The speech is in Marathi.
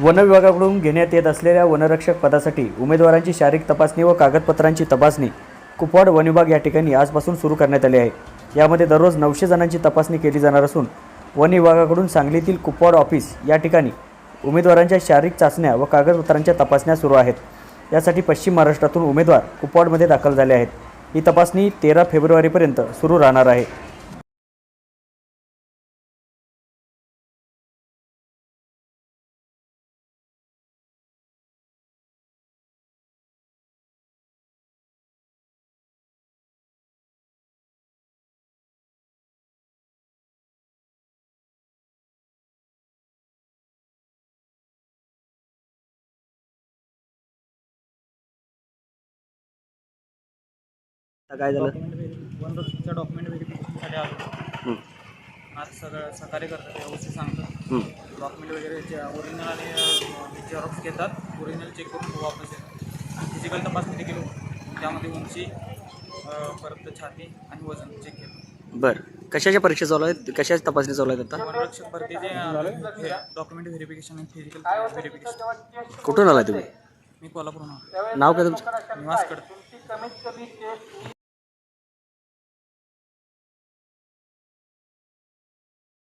वन विभागाकडून घेण्यात येत असलेल्या वनरक्षक पदासाठी उमेदवारांची शारीरिक तपासणी व कागदपत्रांची तपासणी कुपवाड वन विभाग या ठिकाणी आजपासून सुरू करण्यात आली आहे. यामध्ये दररोज नऊशे जणांची तपासणी केली जाणार असून वन विभागाकडून सांगलीतील कुपवाड ऑफिस या ठिकाणी उमेदवारांच्या शारीरिक चाचण्या व कागदपत्रांच्या तपासण्या सुरू आहेत. यासाठी पश्चिम महाराष्ट्रातून उमेदवार कुपवाडमध्ये दाखल झाले आहेत. ही तपासणी तेरा फेब्रुवारीपर्यंत सुरू राहणार आहे. काय झालं? डॉक्युमेंट वन रक्षकच्या डॉक्युमेंट व्हेरिफिकेशनसाठी आलो. आज सगळं सहकार्य करतात व्यवस्थित सांगतात. डॉक्युमेंट वगैरे जे ओरिजिनल आणि झेरॉक्स घेतात ओरिजिनल चेक करून वापस येतात फिजिकल तपासणी होती. त्यामध्ये उंची अं, परत छाती आणि वजन चेक केलं. बरं. कशाच्या परीक्षा चालू आहेत? कशाची तपासणी चालू आहेत आता? वनरक्षक भरतीचे डॉक्युमेंट व्हेरिफिकेशन आणि फिजिकल व्हेरिफिकेशन कुठून आलाय तुम्ही? मी कोल्हापूरहून आलो. नाव काय तुमचं? निवासकडे